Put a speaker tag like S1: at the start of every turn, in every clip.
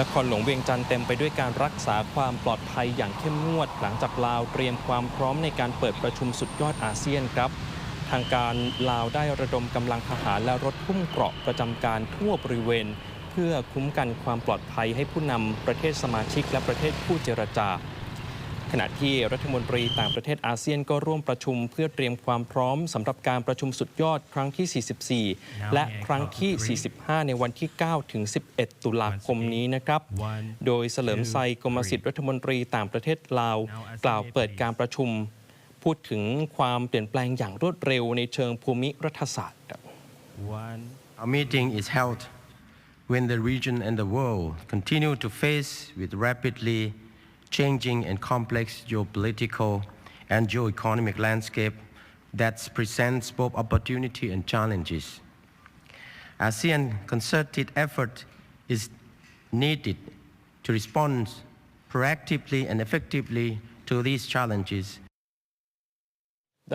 S1: นครหลวงเวียงจันทร์เต็มไปด้วยการรักษาความปลอดภัยอย่างเข้มงวด หลังจากลาวเตรียมความพร้อมในการเปิดประชุมสุดยอดอาเซียนครับ ทางการลาวได้ระดมกำลังทหารและรถพุ่มเกราะประจำการทั่วบริเวณ เพื่อคุ้มกันความปลอดภัยให้ผู้นำประเทศสมาชิกและประเทศผู้เจรจา ขณะที่รัฐมนตรีต่างประเทศอาเซียนก็ร่วมประชุมเพื่อเตรียมความพร้อมสำหรับการประชุมสุดยอดครั้งที่ 44 และครั้งที่ 45 ในวันที่ 9 ถึง 11 ตุลาคมนี้นะครับ โดยเสลิมไซกรมสิทธิ์รัฐมนตรีต่างประเทศลาว กล่าวเปิดการประชุม พูดถึงความเปลี่ยนแปลงอย่างรวดเร็วในเชิงภูมิรัฐศาสตร์ครับ
S2: Our meeting is held when the region and the world continue to face with rapidly changing and complex geopolitical and geoeconomic landscape that presents both opportunity and challenges. ASEAN concerted effort is needed to respond proactively and effectively to these challenges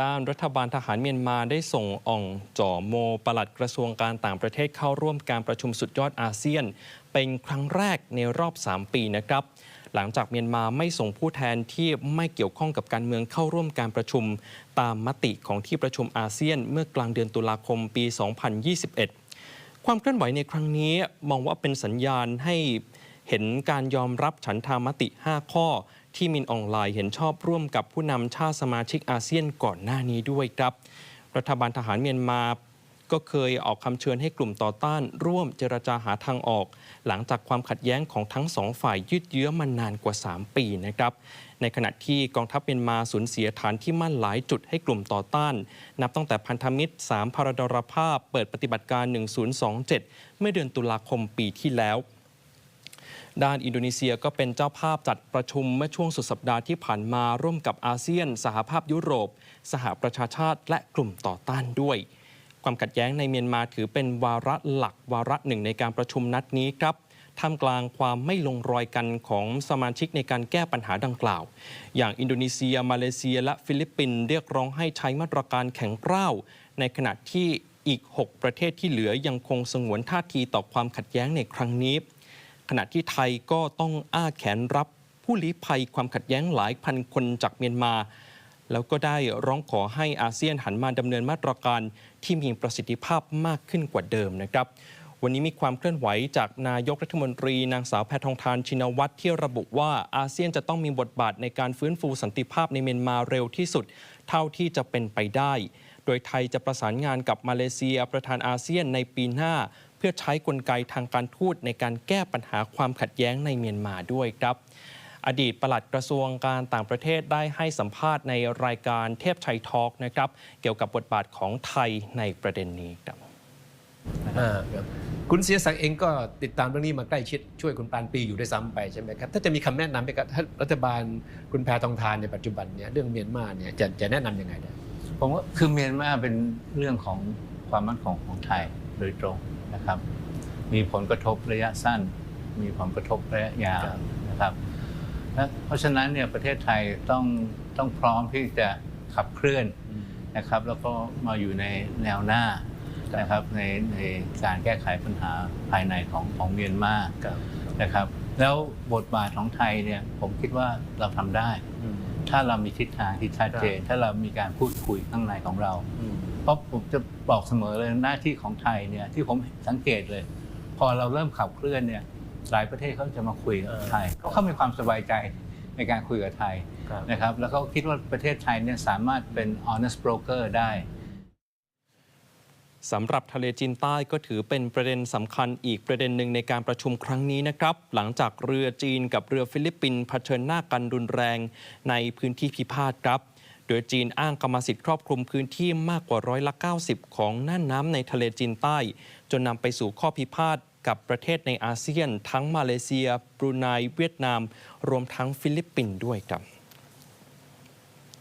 S1: ด้านรัฐบาลทหารเมียนมาได้ส่งอ่องจ่อโมปลัดกระทรวงการต่างประเทศเข้าร่วมการประชุมสุดยอดอาเซียน เป็นครั้งแรกในรอบ 3 ปีนะครับ หลังจากเมียนมาไม่ส่งผู้แทนที่ไม่เกี่ยวข้องกับการเมืองเข้าร่วมการประชุม ตามมติของที่ประชุมอาเซียนเมื่อกลางเดือนตุลาคมปี 2021 ความเคลื่อนไหวในครั้งนี้มองว่าเป็นสัญญาณให้เห็นการยอมรับฉันทามติ 5 ข้อ ที่มินออนไลน์เห็นชอบร่วมกับผู้นำชาติสมาชิกอาเซียนก่อนหน้านี้ด้วยครับ รัฐบาลทหารเมียนมา ก็เคยออกคำเชิญให้กลุ่มต่อต้านร่วมเจรจาหาทางออก หลังจากความขัดแย้งของทั้งสองฝ่ายยืดเยื้อมานานกว่า 3 ปีนะครับ ในขณะที่กองทัพเมียนมาสูญเสียฐานที่มั่นหลายจุดให้กลุ่มต่อต้าน นับตั้งแต่พันธมิตร 3 พารดรภาพ เปิดปฏิบัติการ 1027 เมื่อเดือนตุลาคมปีที่แล้วด้านอินโดนีเซียก็เป็นเจ้าภาพจัดประชุมเมื่อช่วงสุดสัปดาห์ที่ผ่านมาร่วมกับอาเซียน สหภาพยุโรป สหประชาชาติ และกลุ่มต่อต้านด้วย ความขัดแย้งในเมียนมาถือเป็นวาระหลักวาระหนึ่งในการประชุมนัดนี้ครับท่ามกลางความไม่ลงรอยกันของสมาชิกในการแก้ปัญหาดังกล่าว อย่างอินโดนีเซีย มาเลเซีย และฟิลิปปินส์เรียกร้องให้ใช้มาตรการแข็งกร้าว ในขณะที่อีก 6 ประเทศที่เหลือยังคงสงวนท่าทีต่อความขัดแย้งในครั้งนี้ ขณะที่ไทยก็ต้องอ้าแขนรับผู้ลี้ภัยความขัดแย้งหลายพันคนจากเมียนมา แล้วก็ได้ร้องขอให้อาเซียนหันมาดำเนินมาตรการที่มีประสิทธิภาพมากขึ้นกว่าเดิมนะครับวันนี้มีความเคลื่อนไหวจากนายกรัฐมนตรีนางสาวแพทองทานชินวัตรที่ระบุว่าอาเซียนจะต้องมีบทบาทในการฟื้นฟูสันติภาพในเมียนมาเร็วที่สุด เท่าที่จะเป็นไปได้ โดยไทยจะประสานงานกับมาเลเซียประธานอาเซียนในปีหน้า เพื่อใช้กลไกทางการทูตในการแก้ปัญหาความขัดแย้งในเมียนมาด้วยครับ อดีตปลัดกระทรวงการต่างประเทศได้ให้สัมภาษณ์ในรายการเทพชัยทอล์กนะครับ เกี่ยวกับบทบาทของไทยในประเด็นนี้ครับ
S3: อ่าครับคุณเสียศักดิ์เองก็ติดตามเรื่องนี้มาใกล้ชิดช่วยคุณปานปีอยู่ด้วยซ้ำไปใช่ไหมครับ ถ้าจะมีคำแนะนำไปกับท่านรัฐบาลคุณแพทองทานในปัจจุบันเนี่ยเรื่องเมียนมาเนี่ยจะจะแนะนำยังไงได้
S4: ผมว่าคือเมียนมาเป็นเรื่องของความมั่นคงของไทยโดยตรงนะครับ มีผลกระทบระยะสั้น มีผลกระทบระยะยาว
S3: ครับ
S4: นะครับ และเพราะฉะนั้นเนี่ยประเทศไทยต้องต้องพร้อมที่จะขับเคลื่อนนะครับ แล้วก็มาอยู่ในแนวหน้านะครับในในการแก้ไขปัญหาภายในของของเมียนมา
S3: ครับ
S4: นะครับ แล้วบทบาทของไทยเนี่ยผมคิดว่าเราทำได้
S3: อืม
S4: ถ้าเรามีทิศทางที่ชัดเจน ถ้าเรามีการพูดคุยข้างในของเรา
S3: อืม
S4: เพราะผมจะบอกเสมอเลยหน้าที่ของไทยเนี่ยที่ผมสังเกตเลย พอเราเริ่มขับเคลื่อนเนี่ย หลายประเทศเขาจะมาคุยกับ
S3: เออ
S4: ไทยเขาเขามีความสบายใจในการคุยกับไทย
S3: ครับ
S4: นะครับแล้วก็คิดว่าประเทศไทยเนี่ยสามารถเป็น honest broker ได้
S1: สำหรับทะเลจีนใต้ก็ถือเป็นประเด็นสำคัญอีกประเด็นหนึ่งในการประชุมครั้งนี้นะครับ หลังจากเรือจีนกับเรือฟิลิปปินส์เผชิญหน้ากันรุนแรงในพื้นที่พิพาทครับ โดยจีนอ้างกรรมสิทธิ์ครอบคลุมพื้นที่มากกว่าร้อยละ 90 ของน่านน้ำในทะเลจีนใต้ จนนำไปสู่ข้อพิพาท กับประเทศในอาเซียน ทั้งมาเลเซียบรูไนเวียดนาม รวมทั้งฟิลิปปินส์ด้วยครับ